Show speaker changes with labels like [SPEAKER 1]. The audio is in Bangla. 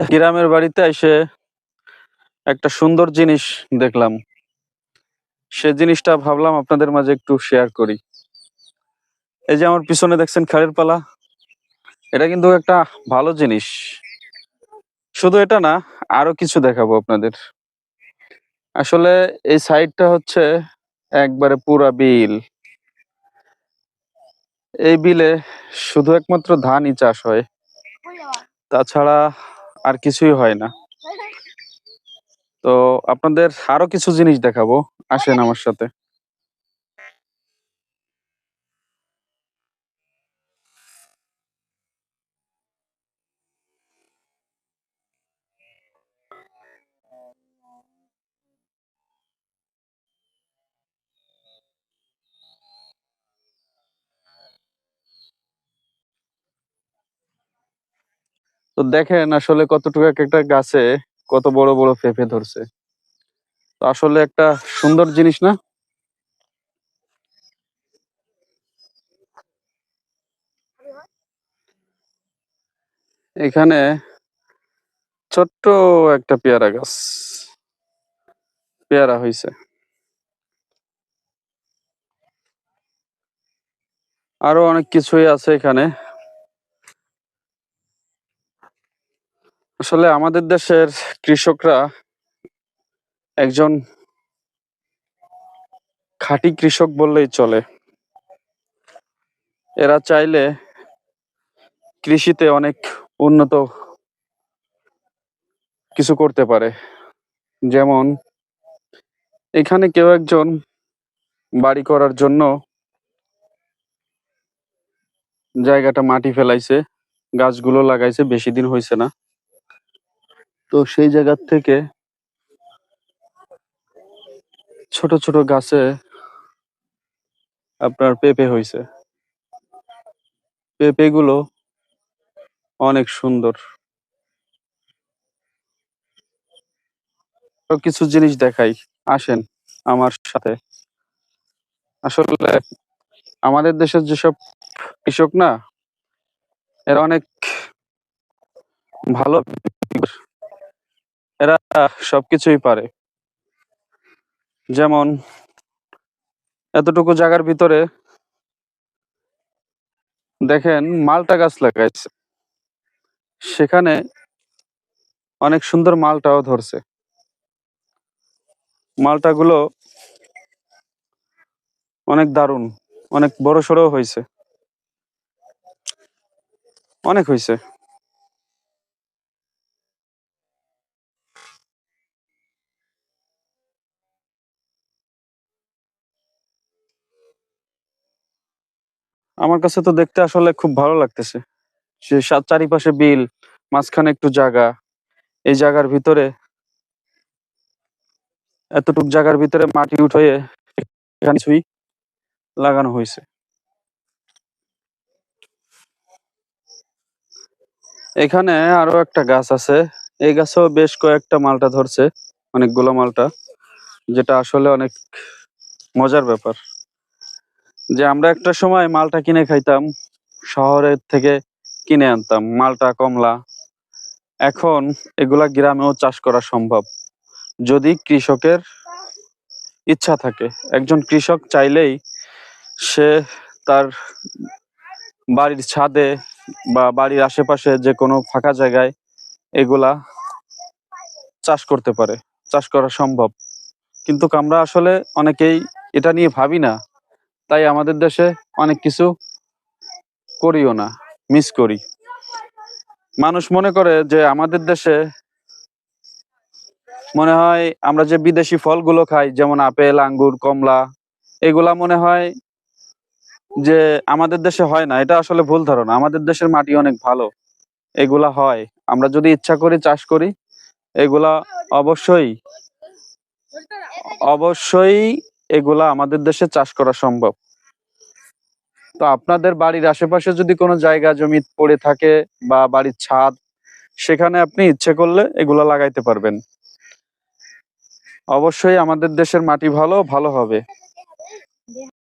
[SPEAKER 1] গ্রামের বাড়িতে এসে একটা সুন্দর জিনিস দেখলাম। সে জিনিসটা ভাবলাম আপনাদের মাঝে একটু শেয়ার করি। এই যে আমার পিছনে দেখছেন খাড়ের পালা। এটা কিন্তু একটা ভালো জিনিস। শুধু এটা না, আরও কিছু দেখাবো আপনাদের। আসলে এই সাইডটা হচ্ছে একবারে পুরা বিল। এই বিলে শুধু একমাত্র ধানই চাষ হয়। তাছাড়া আর কিছুই হয় না। তো আপনাদের আরও কিছু জিনিস দেখাবো। আসেন আমার সাথে। তো দেখেন আসলে কতটুকু এক একটা গাছে কত বড় বড় পেঁপে ধরছে। তো আসলে একটা সুন্দর জিনিস না? এখানে ছোট্ট একটা পেয়ারা গাছ পেয়ারা হইছে। আরও অনেক কিছুই আছে এখানে। আসলে আমাদের দেশের কৃষকরা একজন খাঁটি কৃষক বললেই চলে। এরা চাইলে কৃষিতে অনেক উন্নত কিছু করতে পারে। যেমন, এখানে কেউ একজন বাড়ি করার জন্য জায়গাটা মাটি ফেলাইছে, গাছগুলো লাগাইছে, বেশি দিন হয়েছে না। তো সেই জায়গার থেকে ছোট ছোট গাছে আপনার পেঁপে হয়েছে পেঁপে গুলো অনেক সুন্দর। কিছু জিনিস দেখাই। আসেন আমার সাথে। আসলে আমাদের দেশের যেসব কৃষক না, এরা অনেক ভালো এরা সবকিছুই পারে। যেমন, এতটুকু জায়গার ভিতরে দেখেন মালটা গাছ লাগাইছে। সেখানে অনেক সুন্দর মালটাও ধরছে। মালটাগুলো অনেক দারুণ, অনেক বড় সড়ো হয়েছে অনেক হয়েছে আমার কাছে তো দেখতে আসলে খুব ভালো লাগতেছে। সে চারিপাশে বিল, মাঝখানে একটু জায়গা। এই জায়গার ভিতরে এতটুক জায়গার ভিতরে মাটি উঠিয়ে এখানে লাগানো হয়েছে। এখানে আরও একটা গাছ আছে। এই গাছেও বেশ কয়েকটা মালটা ধরছে, অনেকগুলো মালটা, যেটা আসলে অনেক মজার ব্যাপার। যে আমরা একটা সময় মালটা কিনে খাইতাম, শহরের থেকে কিনে আনতাম, মালটা, কমলা। এখন এগুলা গ্রামেও চাষ করা সম্ভব। যদি কৃষকের ইচ্ছা থাকে, একজন কৃষক চাইলেই সে তার বাড়ির ছাদে বা বাড়ির আশেপাশে যে কোনো ফাঁকা জায়গায় এগুলা চাষ করতে পারে, চাষ করা সম্ভব। কিন্তু আমরা আসলে অনেকেই এটা নিয়ে ভাবি না। তাই আমাদের দেশে অনেক কিছু করিও না মিস করি। মানুষ মনে করে যে আমাদের দেশে মনে হয় আমরা যে বিদেশি ফলগুলো খাই, যেমন আপেল, আঙ্গুর, কমলা, এগুলা মনে হয় যে আমাদের দেশে হয় না। এটা আসলে ভুল ধারণা। আমাদের দেশের মাটি অনেক ভালো, এগুলা হয়। আমরা যদি ইচ্ছা করি চাষ করি, এগুলা অবশ্যই অবশ্যই এগুলা আমাদের দেশে চাষ করা সম্ভব। তো আপনাদের বাড়ির আশেপাশে যদি কোনো জায়গা জমি পড়ে থাকে বা বাড়ির ছাদ, সেখানে আপনি ইচ্ছে করলে এগুলা লাগাইতে পারবেন। অবশ্যই আমাদের দেশের মাটি ভালো ভালো হবে।